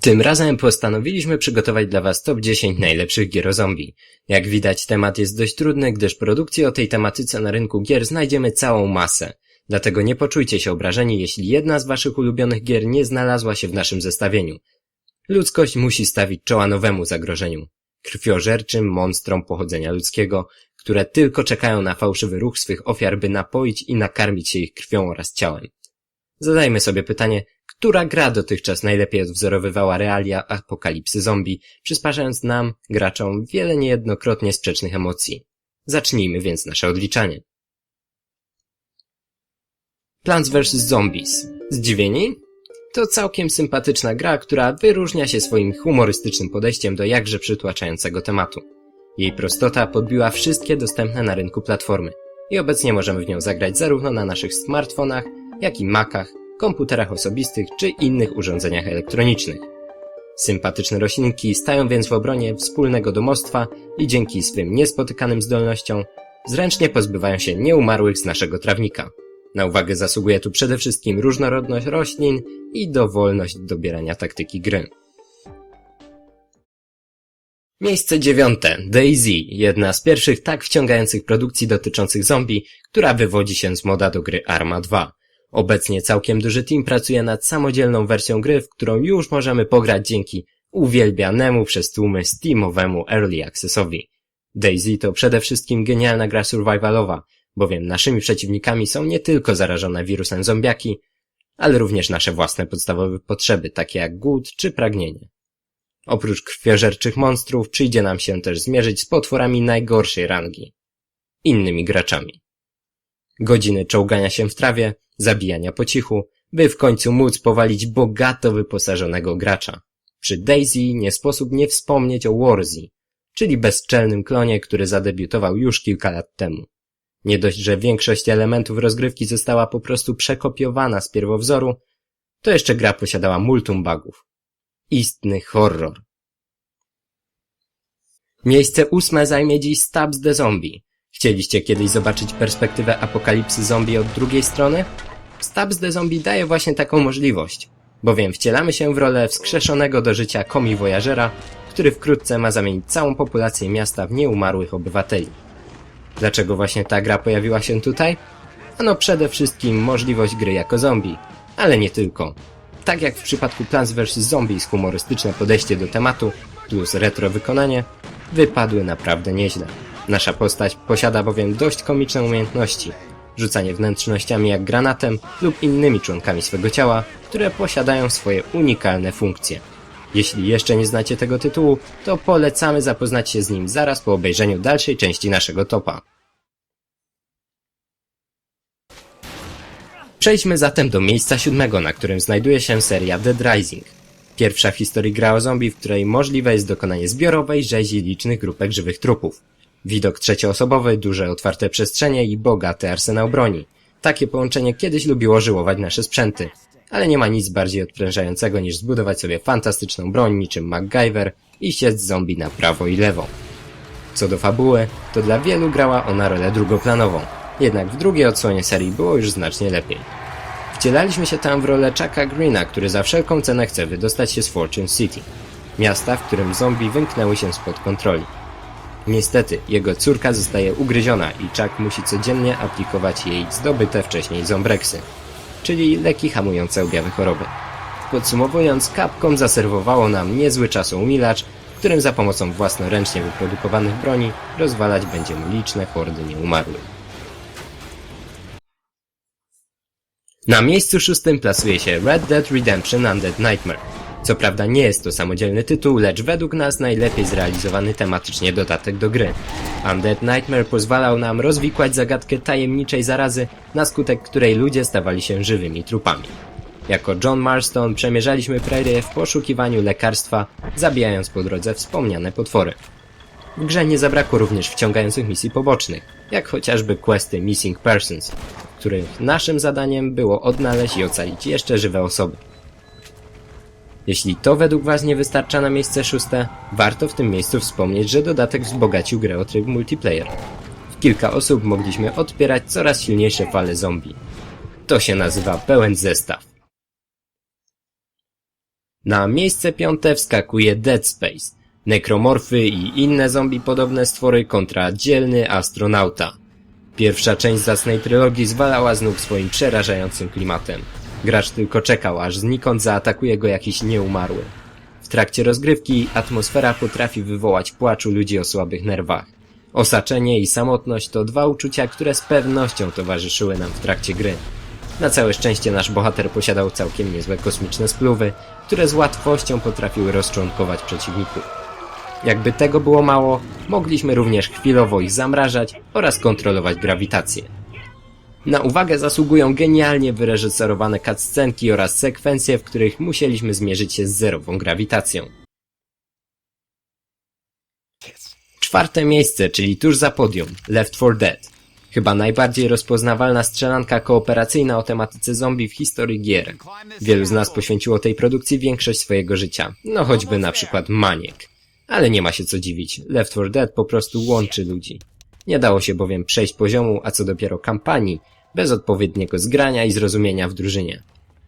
Tym razem postanowiliśmy przygotować dla Was top 10 najlepszych gier o zombie. Jak widać temat jest dość trudny, gdyż produkcji o tej tematyce na rynku gier znajdziemy całą masę. Dlatego nie poczujcie się obrażeni, jeśli jedna z Waszych ulubionych gier nie znalazła się w naszym zestawieniu. Ludzkość musi stawić czoła nowemu zagrożeniu. Krwiożerczym monstrom pochodzenia ludzkiego, które tylko czekają na fałszywy ruch swych ofiar, by napoić i nakarmić się ich krwią oraz ciałem. Zadajmy sobie pytanie, która gra dotychczas najlepiej odwzorowywała realia apokalipsy zombie, przysparzając nam, graczom, wiele niejednokrotnie sprzecznych emocji. Zacznijmy więc nasze odliczanie. Plants vs. Zombies. Zdziwieni? To całkiem sympatyczna gra, która wyróżnia się swoim humorystycznym podejściem do jakże przytłaczającego tematu. Jej prostota podbiła wszystkie dostępne na rynku platformy i obecnie możemy w nią zagrać zarówno na naszych smartfonach, jak i Macach, komputerach osobistych czy innych urządzeniach elektronicznych. Sympatyczne roślinki stają więc w obronie wspólnego domostwa i dzięki swym niespotykanym zdolnościom zręcznie pozbywają się nieumarłych z naszego trawnika. Na uwagę zasługuje tu przede wszystkim różnorodność roślin i dowolność dobierania taktyki gry. Miejsce dziewiąte. Daisy, jedna z pierwszych tak wciągających produkcji dotyczących zombie, która wywodzi się z moda do gry Arma 2. Obecnie całkiem duży team pracuje nad samodzielną wersją gry, w którą już możemy pograć dzięki uwielbianemu przez tłumy Steamowemu Early Accessowi. Daisy to przede wszystkim genialna gra survivalowa, bowiem naszymi przeciwnikami są nie tylko zarażone wirusem zombiaki, ale również nasze własne podstawowe potrzeby, takie jak głód czy pragnienie. Oprócz krwiożerczych monstrów przyjdzie nam się też zmierzyć z potworami najgorszej rangi. Innymi graczami. Godziny czołgania się w trawie, zabijania po cichu, by w końcu móc powalić bogato wyposażonego gracza. Przy Daisy nie sposób nie wspomnieć o Warzy, czyli bezczelnym klonie, który zadebiutował już kilka lat temu. Nie dość, że większość elementów rozgrywki została po prostu przekopiowana z pierwowzoru, to jeszcze gra posiadała multum bugów. Istny horror. Miejsce ósme zajmie dziś Stabs the Zombie. Chcieliście kiedyś zobaczyć perspektywę apokalipsy zombie od drugiej strony? Stabs the Zombie daje właśnie taką możliwość, bowiem wcielamy się w rolę wskrzeszonego do życia komi wojażera, który wkrótce ma zamienić całą populację miasta w nieumarłych obywateli. Dlaczego właśnie ta gra pojawiła się tutaj? Ano przede wszystkim możliwość gry jako zombie, ale nie tylko. Tak jak w przypadku Plants vs. Zombies humorystyczne podejście do tematu plus retro wykonanie wypadły naprawdę nieźle. Nasza postać posiada bowiem dość komiczne umiejętności. Rzucanie wnętrznościami jak granatem lub innymi członkami swego ciała, które posiadają swoje unikalne funkcje. Jeśli jeszcze nie znacie tego tytułu, to polecamy zapoznać się z nim zaraz po obejrzeniu dalszej części naszego topa. Przejdźmy zatem do miejsca siódmego, na którym znajduje się seria Dead Rising. Pierwsza w historii gra o zombie, w której możliwe jest dokonanie zbiorowej rzezi licznych grupek żywych trupów. Widok trzecioosobowy, duże otwarte przestrzenie i bogaty arsenał broni. Takie połączenie kiedyś lubiło żyłować nasze sprzęty. Ale nie ma nic bardziej odprężającego niż zbudować sobie fantastyczną broń niczym MacGyver i siec zombie na prawo i lewo. Co do fabuły, to dla wielu grała ona rolę drugoplanową. Jednak w drugiej odsłonie serii było już znacznie lepiej. Wcielaliśmy się tam w rolę Chucka Greena, który za wszelką cenę chce wydostać się z Fortune City. Miasta, w którym zombie wymknęły się spod kontroli. Niestety, jego córka zostaje ugryziona i Chuck musi codziennie aplikować jej zdobyte wcześniej zombreksy, czyli leki hamujące objawy choroby. Podsumowując, Capcom zaserwowało nam niezły czasomilacz, w którym za pomocą własnoręcznie wyprodukowanych broni rozwalać będziemy liczne hordy nieumarłych. Na miejscu szóstym plasuje się Red Dead Redemption Undead Nightmare. Co prawda nie jest to samodzielny tytuł, lecz według nas najlepiej zrealizowany tematycznie dodatek do gry. Undead Nightmare pozwalał nam rozwikłać zagadkę tajemniczej zarazy, na skutek której ludzie stawali się żywymi trupami. Jako John Marston przemierzaliśmy prerię w poszukiwaniu lekarstwa, zabijając po drodze wspomniane potwory. W grze nie zabrakło również wciągających misji pobocznych, jak chociażby questy Missing Persons, których naszym zadaniem było odnaleźć i ocalić jeszcze żywe osoby. Jeśli to według Was nie wystarcza na miejsce szóste, warto w tym miejscu wspomnieć, że dodatek wzbogacił grę o tryb multiplayer. W kilka osób mogliśmy odpierać coraz silniejsze fale zombie. To się nazywa pełen zestaw. Na miejsce piąte wskakuje Dead Space, nekromorfy i inne zombie podobne stwory kontra dzielny astronauta. Pierwsza część zacnej trylogii zwalała z nóg swoim przerażającym klimatem. Gracz tylko czekał, aż znikąd zaatakuje go jakiś nieumarły. W trakcie rozgrywki atmosfera potrafi wywołać płacz u ludzi o słabych nerwach. Osaczenie i samotność to dwa uczucia, które z pewnością towarzyszyły nam w trakcie gry. Na całe szczęście nasz bohater posiadał całkiem niezłe kosmiczne spluwy, które z łatwością potrafiły rozczłonkować przeciwników. Jakby tego było mało, mogliśmy również chwilowo ich zamrażać oraz kontrolować grawitację. Na uwagę zasługują genialnie wyreżyserowane cutscenki oraz sekwencje, w których musieliśmy zmierzyć się z zerową grawitacją. Czwarte miejsce, czyli tuż za podium, Left 4 Dead. Chyba najbardziej rozpoznawalna strzelanka kooperacyjna o tematyce zombie w historii gier. Wielu z nas poświęciło tej produkcji większość swojego życia, no choćby na przykład Maniek. Ale nie ma się co dziwić, Left 4 Dead po prostu łączy ludzi. Nie dało się bowiem przejść poziomu, a co dopiero kampanii, bez odpowiedniego zgrania i zrozumienia w drużynie.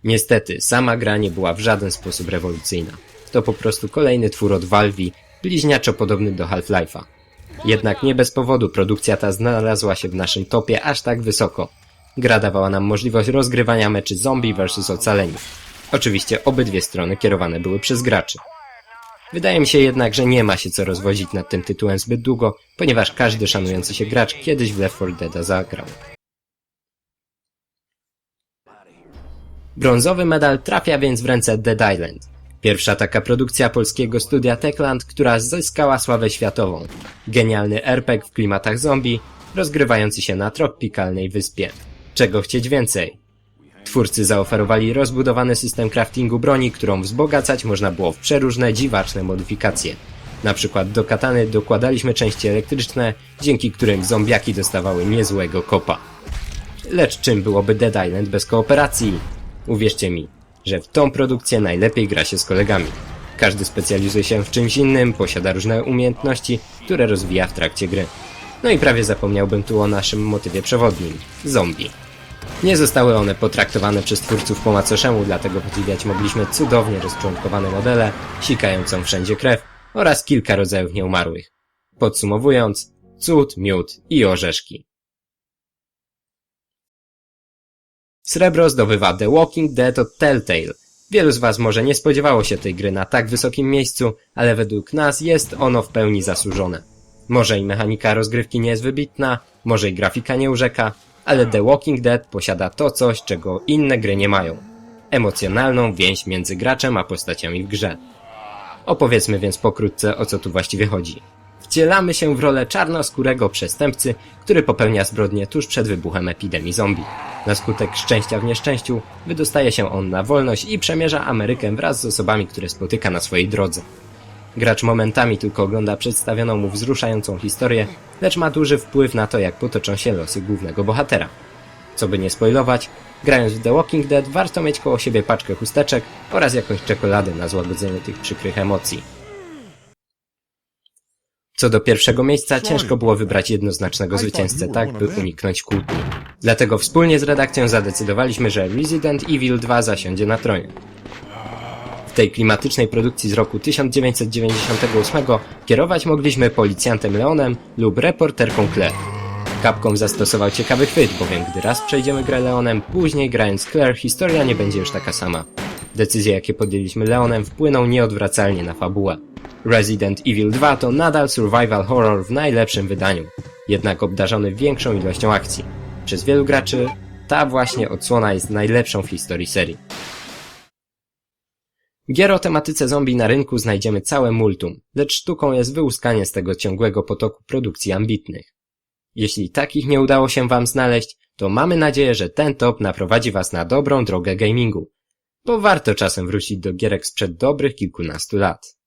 Niestety, sama gra nie była w żaden sposób rewolucyjna. To po prostu kolejny twór od Valve, bliźniaczo podobny do Half-Life'a. Jednak nie bez powodu produkcja ta znalazła się w naszym topie aż tak wysoko. Gra dawała nam możliwość rozgrywania meczy zombie vs ocaleni. Oczywiście obydwie strony kierowane były przez graczy. Wydaje mi się jednak, że nie ma się co rozwozić nad tym tytułem zbyt długo, ponieważ każdy szanujący się gracz kiedyś w Left 4 Dead zagrał. Brązowy medal trafia więc w ręce Dead Island. Pierwsza taka produkcja polskiego studia Techland, która zyskała sławę światową. Genialny RPG w klimatach zombie, rozgrywający się na tropikalnej wyspie. Czego chcieć więcej? Twórcy zaoferowali rozbudowany system craftingu broni, którą wzbogacać można było w przeróżne dziwaczne modyfikacje. Na przykład do katany dokładaliśmy części elektryczne, dzięki którym zombiaki dostawały niezłego kopa. Lecz czym byłoby Dead Island bez kooperacji? Uwierzcie mi, że w tą produkcję najlepiej gra się z kolegami. Każdy specjalizuje się w czymś innym, posiada różne umiejętności, które rozwija w trakcie gry. No i prawie zapomniałbym tu o naszym motywie przewodnim zombie. Nie zostały one potraktowane przez twórców po macoszemu, dlatego podziwiać mogliśmy cudownie rozczłonkowane modele, sikającą wszędzie krew oraz kilka rodzajów nieumarłych. Podsumowując, cud, miód i orzeszki. Srebro zdobywa The Walking Dead od Telltale. Wielu z Was może nie spodziewało się tej gry na tak wysokim miejscu, ale według nas jest ono w pełni zasłużone. Może i mechanika rozgrywki nie jest wybitna, może i grafika nie urzeka, ale The Walking Dead posiada to coś, czego inne gry nie mają. Emocjonalną więź między graczem a postaciami w grze. Opowiedzmy więc pokrótce o co tu właściwie chodzi. Wcielamy się w rolę czarnoskórego przestępcy, który popełnia zbrodnie tuż przed wybuchem epidemii zombie. Na skutek szczęścia w nieszczęściu wydostaje się on na wolność i przemierza Amerykę wraz z osobami, które spotyka na swojej drodze. Gracz momentami tylko ogląda przedstawioną mu wzruszającą historię, lecz ma duży wpływ na to, jak potoczą się losy głównego bohatera. Co by nie spoilować, grając w The Walking Dead warto mieć koło siebie paczkę chusteczek oraz jakąś czekoladę na złagodzenie tych przykrych emocji. Co do pierwszego miejsca, ciężko było wybrać jednoznacznego zwycięzcę tak, by uniknąć kłótni. Dlatego wspólnie z redakcją zadecydowaliśmy, że Resident Evil 2 zasiądzie na tronie. Tej klimatycznej produkcji z roku 1998 kierować mogliśmy policjantem Leonem lub reporterką Claire. Capcom zastosował ciekawy chwyt, bowiem gdy raz przejdziemy grę Leonem, później grając Claire historia nie będzie już taka sama. Decyzje jakie podjęliśmy Leonem wpłyną nieodwracalnie na fabułę. Resident Evil 2 to nadal survival horror w najlepszym wydaniu, jednak obdarzony większą ilością akcji. Przez wielu graczy ta właśnie odsłona jest najlepszą w historii serii. Gier o tematyce zombie na rynku znajdziemy całe multum, lecz sztuką jest wyłuskanie z tego ciągłego potoku produkcji ambitnych. Jeśli takich nie udało się Wam znaleźć, to mamy nadzieję, że ten top naprowadzi Was na dobrą drogę gamingu, bo warto czasem wrócić do gierek sprzed dobrych kilkunastu lat.